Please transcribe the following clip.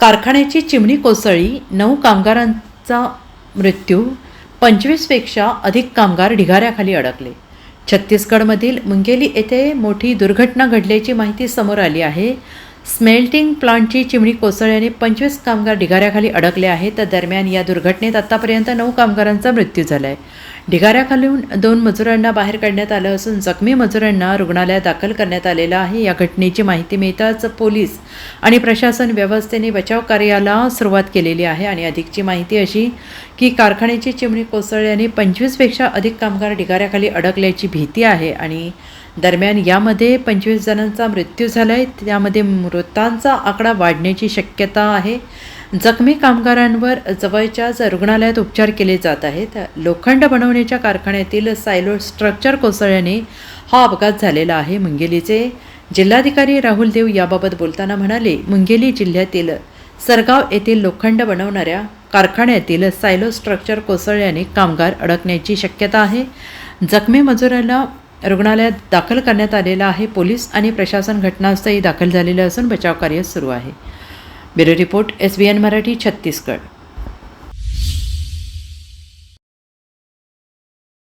कारखान्याची चिमणी कोसळली नऊ कामगारांचा मृत्यू पंचवीसपेक्षा अधिक कामगार ढिगाऱ्याखाली अडकले. छत्तीसगडमधील मुंगेली येथे मोठी दुर्घटना घडल्याची माहिती समोर आली आहे. स्मेल्टिंग प्लांटची चिमणी कोसळल्याने पंचवीस कामगार ढिगाऱ्याखाली अडकले आहेत. तर दरम्यान या दुर्घटनेत आत्तापर्यंत नऊ कामगारांचा मृत्यू झाला आहे ढिगाऱ्याखालून दोन मजुरांना बाहेर काढण्यात आलं असून जखमी मजुरांना रुग्णालयात दाखल करण्यात आलेलं आहे. या घटनेची माहिती मिळताच पोलीस आणि प्रशासन व्यवस्थेने बचाव कार्याला सुरुवात केलेली आहे आणि अधिकची माहिती अशी की कारखान्याची चिमणी कोसळल्याने पंचवीसपेक्षा अधिक कामगार ढिगाऱ्याखाली अडकल्याची भीती आहे आणि दरम्यान यामध्ये पंचवीस जणांचा मृत्यू झाला आहे त्यामध्ये मृतांचा आकडा वाढण्याची शक्यता आहे. जखमी कामगारांवर जवळच्याच रुग्णालयात उपचार केले जात आहेत. लोखंड बनवण्याच्या कारखान्यातील सायलो स्ट्रक्चर कोसळल्याने हा अपघात झालेला आहे. मुंगेलीचे जिल्हाधिकारी राहुल देव याबाबत बोलताना म्हणाले मुंगेली जिल्ह्यातील सरगाव येथील लोखंड बनवणाऱ्या कारखान्यातील सायलो स्ट्रक्चर कोसळल्याने कामगार अडकण्याची शक्यता आहे. जखमी मजुरांना रुग्णालयात दाखल करण्यात आलेलं आहे. पोलीस आणि प्रशासन घटनास्थळी दाखल झालेलं असून बचाव कार्य सुरू आहे. Bureau report S B N Marathi Chhattisgarh.